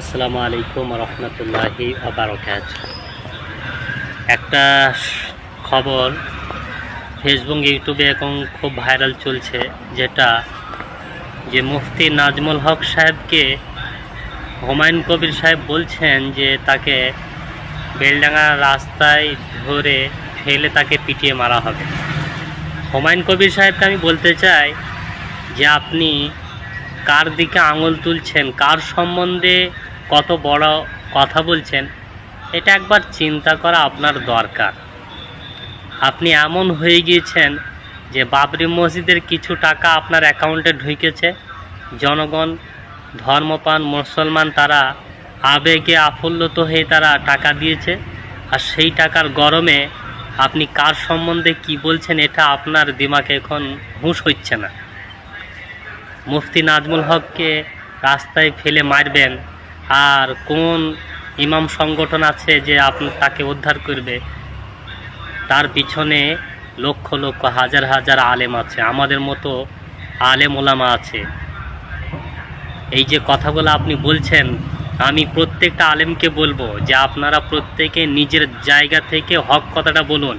আসসালামু আলাইকুম রহমতুল্লাহি আবরকাত একটা খবর ফেসবুক, ইউটিউবে এখন খুব ভাইরাল চলছে, যেটা যে মুফতি নাজমুল হক সাহেবকে হুমায়ুন কবির সাহেব বলছেন যে তাকে বেলডাঙ্গা রাস্তায় ধরে ফেলে তাকে পিটিয়ে মারা হবে। হুমায়ুন কবির সাহেবকে আমি বলতে চাই যে আপনি কার দিকে আঙুল তুলছেন? কার সম্বন্ধে কত বড় কথা বলছেন, এটা একবার চিন্তা করা আপনার দরকার। আপনি এমন হয়ে গিয়েছেন যে বাবরি মসজিদের কিছু টাকা আপনার অ্যাকাউন্টে ঢুকেছে। জনগণ ধর্মপান মুসলমান তারা আবেগে আফুল্লত হয়ে তারা টাকা দিয়েছে। আর সেই টাকার গরমে আপনি কার সম্বন্ধে কি বলছেন, এটা আপনার দিমাগে এখন হুঁশ হচ্ছে না। মুফতি নাজমুল হককে রাস্তায় ফেলে মারবেন আর কোন ইমাম সংগঠন আছে যে আপনি, তাকে উদ্ধার করবে? তার পিছনে লক্ষ লক্ষ, হাজার হাজার আলেম আছে। আমাদের মতো আলেম ওলামা আছে। এই যে কথাগুলো আপনি বলছেন, আমি প্রত্যেকটা আলেমকে বলব যে আপনারা প্রত্যেকে নিজের জায়গা থেকে হক কথাটা বলুন।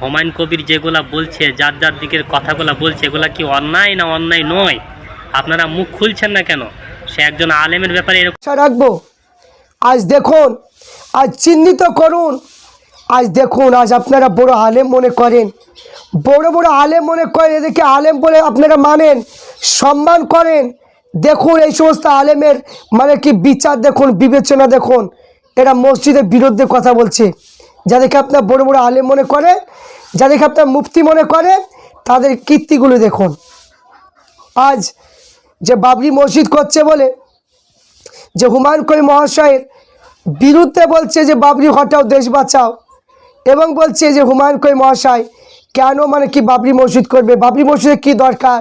হুমায়ুন কবির যেগুলা বলছে, যার যার দিকের কথাগুলো বলছে, এগুলা কি অন্যায় না অন্যায় নয়? আপনারা মুখ খুলছেন না কেন? সে একজন আলেমের ব্যাপারে এরকম রাখব। আজ দেখুন, আজ চিহ্নিত করুন। আজ দেখুন, আজ আপনারা বড় আলেম মনে করেন। বড় বড় আলেম মনে করেন, এদেরকে আলেম বলে আপনারা মানেন, সম্মান করেন। দেখুন, এই সমস্ত আলেমের মানে কি বিচার দেখুন, বিবেচনা দেখুন। এরা মসজিদের বিরুদ্ধে কথা বলছে। যাদেরকে আপনার বড় বড় আলেম মনে করে, যাদেরকে আপনার মুফতি মনে করেন তাদের কীর্তিগুলো দেখুন। আজ যে বাবরি মসজিদ করছে বলে, যে হুমায়ুন কবির মহাশয়ের বিরুদ্ধে বলছে যে বাবরি হটাও দেশ বাঁচাও এবং বলছে যে হুমায়ুন কবির মহাশয় কেন মানে কি বাবরি মসজিদ করবে? বাবরি মসজিদে কি দরকার?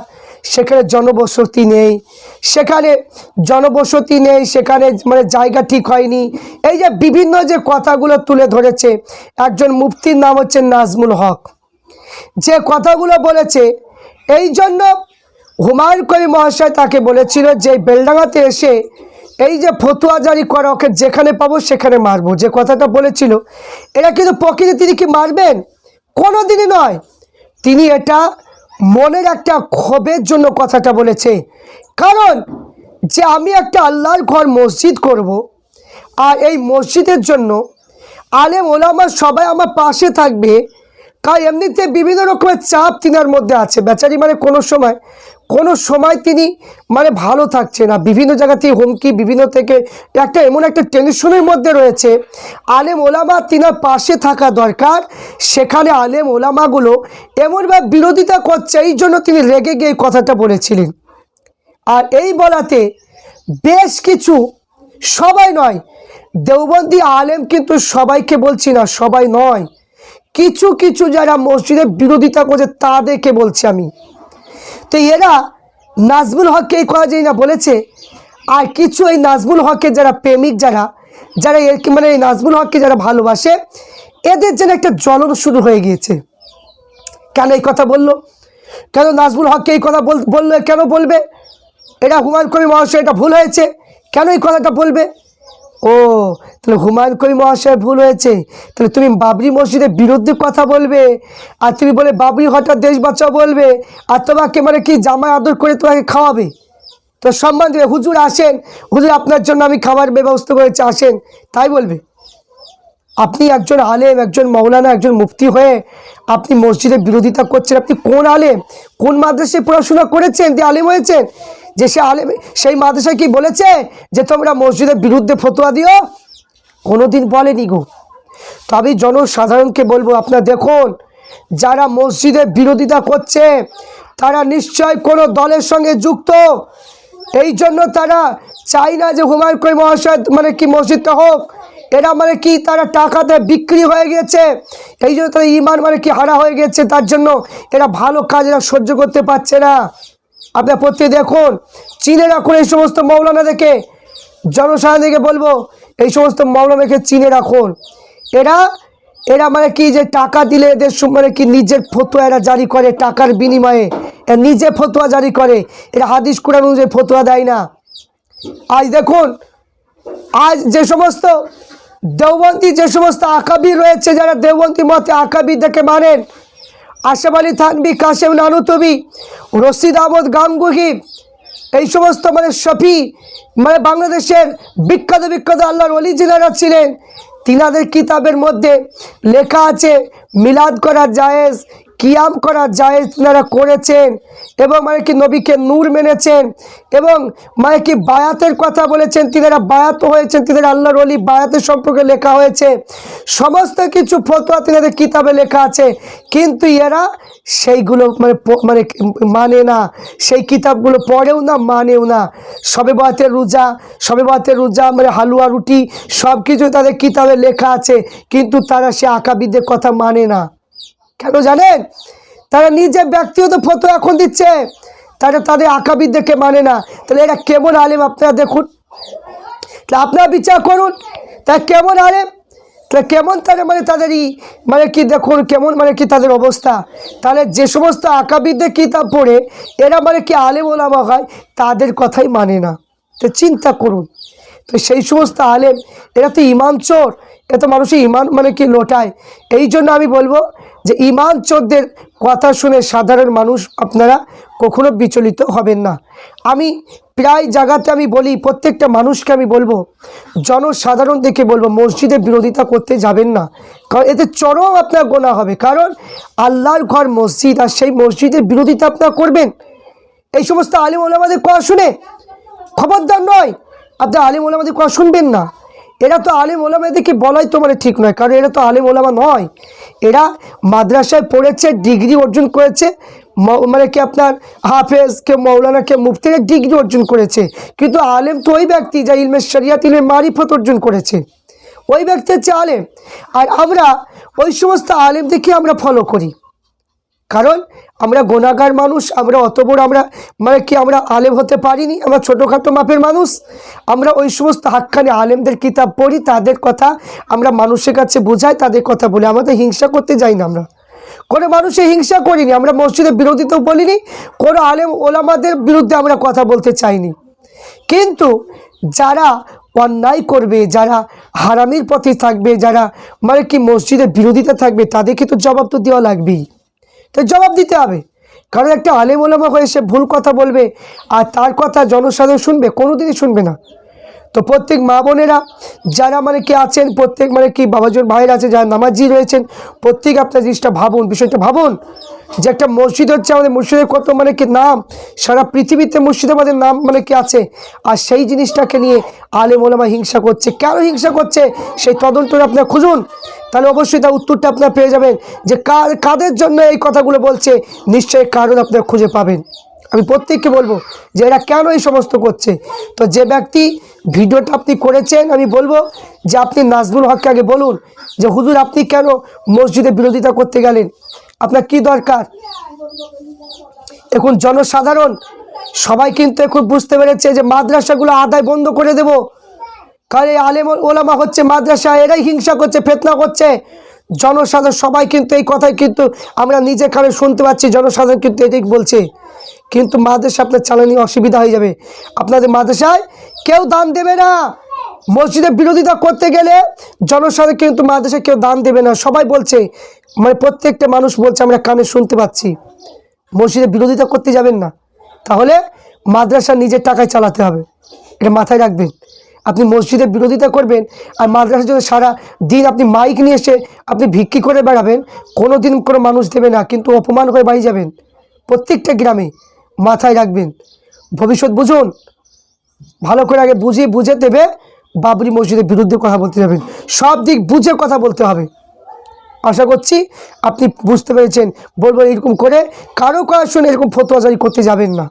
সেখানে জনবসতি নেই। সেখানে জনবসতি নেই, সেখানে মানে জায়গা ঠিক হয়নি। এই যে বিভিন্ন যে কথাগুলো তুলে ধরেছে, একজন মুফতির নাম হচ্ছে নাজমুল হক। যে কথাগুলো বলেছে, এই জন্য হুমায়ুন কবির মহাশয় তাকে বলেছিল যে বেলডাঙ্গাতে এসে এই যে ফতুয়া জারি করা, ওকে যেখানে পাবো সেখানে মারবো। যে কথাটা বলেছিল, এরা কিন্তু প্রকৃতি, তিনি কি মারবেন? কোনো দিনই নয়। তিনি এটা মনের একটা ক্ষোভের জন্য কথাটা বলেছে। কারণ যে আমি একটা আল্লাহর ঘর মসজিদ করব, আর এই মসজিদের জন্য আলেম, ওলামা সবাই আমার পাশে থাকবে, কারণ এমনিতে বিভিন্ন রকমের চাপ তিনার মধ্যে আছে। বেচারি মানে কোনো সময় কোনো সময় তিনি মানে ভালো থাকছে না। বিভিন্ন জায়গা থেকে হুমকি, বিভিন্ন থেকে একটা এমন একটা টেনশনের মধ্যে রয়েছে। আলেম ওলামা তিনার পাশে থাকা দরকার। সেখানে আলেম ওলামাগুলো এমনভাবে বিরোধিতা করছে, এই জন্য তিনি রেগে গিয়ে কথাটা বলেছিলেন। আর এই বলাতে বেশ কিছু সবাই নয়, দেওবন্দি আলেম কিন্তু সবাইকে বলছি না, সবাই নয়। কিছু কিছু যারা মসজিদের বিরোধিতা করছে তাদেরকে বলছি আমি। তো এরা নাজমুল হককে এই কথা যেই না বলেছে, আর কিছু এই নাজমুল হকের যারা প্রেমিক, যারা যারা এর মানে এই নাজমুল হককে যারা ভালোবাসে, এদের যেন একটা জ্বলন শুরু হয়ে গিয়েছে। কেন এই কথা বলল? কেন নাজমুল হককে এই কথা বল, বলল, কেন বলবে? এটা হুমায়ুন কবির মহাশয়, এটা ভুল হয়েছে। কেন এই কথাটা বলবে? ও, তাহলে হুমায়ুন কবির মহাশয় ভুল হয়েছে। তাহলে তুমি বাবরি মসজিদের বিরুদ্ধে কথা বলবে, আর তুমি বলে বাবরি হঠাৎ দেশ বাঁচাও বলবে, আর তোমাকে মানে কি জামাই আদর করে তোমাকে খাওয়াবে? তো সম্মান দেবে। হুজুর আসেন, হুজুর আপনার জন্য আমি খাবার ব্যবস্থা করেছি, আসেন, তাই বলবে। আপনি একজন আলেম, একজন মৌলানা একজন মুফতি হয়ে আপনি মসজিদের বিরোধিতা করছেন। আপনি কোন আলেম? কোন মাদ্রাসায় পড়াশোনা করেছেন? যে আলেম হয়েছেন? যে সে আলেম, সেই মাদ্রাসায় কি বলেছে যে তোমরা মসজিদের বিরুদ্ধে ফতোয়া দিও? কোনোদিন বলেনি গো। তো আমি জনসাধারণকে বলব, আপনারা দেখুন, যারা মসজিদের বিরোধিতা করছে, তারা নিশ্চয় কোনো দলের সঙ্গে যুক্ত। এই জন্য তারা চাই না যে হুমায়ুন কবির মহাশয় মানে কি মসজিদটা হোক, এরা মানে কি তারা টাকাতে বিক্রি হয়ে গেছে। এই জন্য তারা ইমান মানে কি হারা হয়ে গেছে, তার জন্য এরা ভালো কাজ এরা সহ্য করতে পারছে না। আপনার প্রত্যেক দেখুন, চীনে রাখুন এই সমস্ত মৌলানা দেখে জনসাধারণকে বলব, এই সমস্ত মৌলানাকে চিনে রাখুন। এরা এরা মানে কি যে টাকা দিলে এদের মানে কি নিজের ফতোয়া এরা জারি করে টাকার বিনিময়ে। এরা নিজে ফতোয়া জারি করে। এরা হাদিস কোরআন অনুযায়ী ফতোয়া দেয় না। আজ দেখুন, আজ যে সমস্ত দেওবন্দি, যে সমস্ত আকাবি রয়েছে, যারা দেওবন্দি মতে আকাবিদেরকে মানেন আশেফ আলী থানবি কাশেম নানুতবি রশিদ আহমদ গাঙ্গুহি, এই সমস্ত মানে শফি মানে বাংলাদেশের বিখ্যাত বিখ্যাত আল্লাহর অলি জিনারা ছিলেন, তিনাদের কিতাবের মধ্যে লেখা আছে, মিলাদ করা জায়েজ কিয়াম করা জায়েজ তিনারা করেছেন এবং মানে কি নবীকে নূর মেনেছেন এবং মানে কি বায়াতের কথা বলেছেন, তিনারা বায়াত হয়েছেন তিনারা আল্লাহর অলি বায়াতের সম্পর্কে লেখা হয়েছে। সমস্ত কিছু ফতোয়া তিনাদের কিতাবে লেখা আছে, কিন্তু এরা সেইগুলো মানে মানে মানে না, সেই কিতাবগুলো পড়েও না, মানেও না। সবে বাতের রোজা, সবে বাতের রোজা মানে হালুয়া রুটি সব কিছু তাদের কিতাবে লেখা আছে, কিন্তু তারা সে আঁকাবিদের কথা মানে না। কেন জানেন? তারা নিজে ব্যক্তিগত ফটো এখন দিচ্ছে। তারা তাদের আঁকাবিদদেরকে মানে না। তাহলে এরা কেমন আলেম আপনারা দেখুন? তাহলে আপনারা বিচার করুন। তা কেমন আলেম? তাহলে কেমন তারা মানে তাদেরই মানে কি দেখুন, কেমন মানে কি তাদের অবস্থা? তাহলে যে সমস্ত আঁকাবিদদের কিতাব পড়ে, এরা মানে কি আলেম ওলামা হয়? তাদের কথাই মানে না। তো চিন্তা করুন। তো সেই সমস্ত আলেম, এরা তো ইমান চোর। এ তো মানুষের ইমান মানে কি লোটায়। এই জন্য আমি বলব যে ইমান চোরদের কথা শুনে সাধারণ মানুষ আপনারা কখনো বিচলিত হবেন না। আমি প্রায় জায়গাতে আমি বলি, প্রত্যেকটা মানুষকে আমি বলব, জনসাধারণ দেখে বলব মসজিদের বিরোধিতা করতে যাবেন না। কারণ এতে চরম আপনার গোনা হবে। কারণ আল্লাহর ঘর মসজিদ আর সেই মসজিদের বিরোধিতা আপনারা করবেন। এই সমস্ত আলিম ওলামাদের কথা শুনে খবরদার নয়। আপনি আলিম ওলামাদের কথা শুনবেন না। এরা তো আলিম ওলামাদেরকে বলাই তো মানে ঠিক নয়। কারণ এরা তো আলিম ওলামা নয়। এরা মাদ্রাসায় পড়েছে ডিগ্রি অর্জন করেছে মানে কি আপনার হাফেজ কে মৌলানা কে মুফতির ডিগ্রি অর্জন করেছে, কিন্তু আলেম তো ওই ব্যক্তি যা ইলমে শরিয়াত, ইলমে মারিফত অর্জন করেছে। ওই ব্যক্তি হচ্ছে আলেম। আর আমরা ওই সমস্ত আলেমদেরকে আমরা ফলো করি। কারণ আমরা গোনাগার মানুষ, আমরা অত বড় আমরা মানে কি আমরা আলেম হতে পারিনি, আমরা ছোটোখাটো মাপের মানুষ। আমরা ওই সমস্ত হাক্কানি আলেমদের কিতাব পড়ি, তাদের কথা আমরা মানুষের কাছে বোঝাই, তাদের কথা বলি। আমাদের হিংসা করতে যাই না আমরা। কোনো মানুষের হিংসা করিনি, আমরা মসজিদের বিরোধিতাও বলিনি, কোনো আলেম ওলামাদের বিরুদ্ধে আমরা কথা বলতে চাইনি। কিন্তু যারা অন্যায় করবে, যারা হারামির পথে থাকবে, যারা মানে কি মসজিদের বিরোধিতা থাকবে, তাদেরকে তো জবাব তো দেওয়া লাগবেই। তো জবাব দিতে হবে। কারণ একটা আলেমোলামা হয়ে সে ভুল কথা বলবে আর তার কথা জনসাধারণ শুনবে কোনো দিনই শুনবে না। তো প্রত্যেক মা বোনেরা যারা মানে কি আছেন, প্রত্যেক মানে কি বাবাজন ভাইয়ের আছে, যারা নামাজি রয়েছেন, প্রত্যেক আপনার জিনিসটা ভাবুন, বিষয়টা ভাবুন যে একটা মসজিদ হচ্ছে আমাদের মসজিদের কত মানে কি নাম, সারা পৃথিবীতে মসজিদ আমাদের নাম মানে কি আছে। আর সেই জিনিসটাকে নিয়ে আলেম ওলামা হিংসা করছে। কেন হিংসা করছে? সেই তদন্তটা আপনারা খুঁজুন। তাহলে অবশ্যই তার উত্তরটা আপনার পেয়ে যাবেন যে কার, কাদের জন্য এই কথাগুলো বলছে, নিশ্চয়ই কারণ আপনারা খুঁজে পাবেন। আমি প্রত্যেককে বলব যে এরা কেন এই সমস্ত করছে? তো যে ব্যক্তি ভিডিওটা আপনি করেছেন, আমি বলব যে আপনি নাজমুল হককে আগে বলুন যে, হুজুর, আপনি কেন মসজিদে বিরোধিতা করতে গেলেন? আপনার কি দরকার? এখন জনসাধারণ সবাই কিন্তু এখন বুঝতে পেরেছে যে মাদ্রাসাগুলো আদায় বন্ধ করে দেব। কারণ এই আলেম ওলামা হচ্ছে মাদ্রাসা, এরাই হিংসা করছে, ফেতনা করছে। জনসাধারণ সবাই কিন্তু এই কথাই কিন্তু আমরা নিজে কানে শুনতে পাচ্ছি, জনসাধারণ কিন্তু এটাই বলছে। কিন্তু মাদ্রাসা আপনার চালানি অসুবিধা হয়ে যাবে। আপনাদের মাদ্রাসায় কেউ দান দেবে না। মসজিদের বিরোধিতা করতে গেলে জনসাধারণ কিন্তু মাদ্রাসায় কেউ দান দেবে না। সবাই বলছে মানে প্রত্যেকটা মানুষ বলছে, আমরা কানে শুনতে পাচ্ছি। মসজিদের বিরোধিতা করতে যাবেন না। তাহলে মাদ্রাসা নিজের টাকায় চালাতে হবে। এটা মাথায় রাখবেন। আপনি মসজিদের বিরোধিতা করবেন আর মাদ্রাসার জন্য সারা দিন আপনি মাইক নিয়ে এসে আপনি ভিক্ষি করে বেড়াবেন কোনো দিন কোনো মানুষ দেবে না, কিন্তু অপমান করে বাড়ি যাবেন। প্রত্যেকটা গ্রামে মাথায় রাখবেন। ভবিষ্যৎ বুঝুন, ভালো করে আগে বুঝিয়ে বুঝে দেবে, বাবরি মসজিদের বিরুদ্ধে কথা বলতে যাবেন। সব দিক বুঝে কথা বলতে হবে। আশা করছি আপনি বুঝতে পেরেছেন। বলব এরকম করে, কারও কারোর শুনে এরকম ফতোয়াজারি করতে যাবেন না।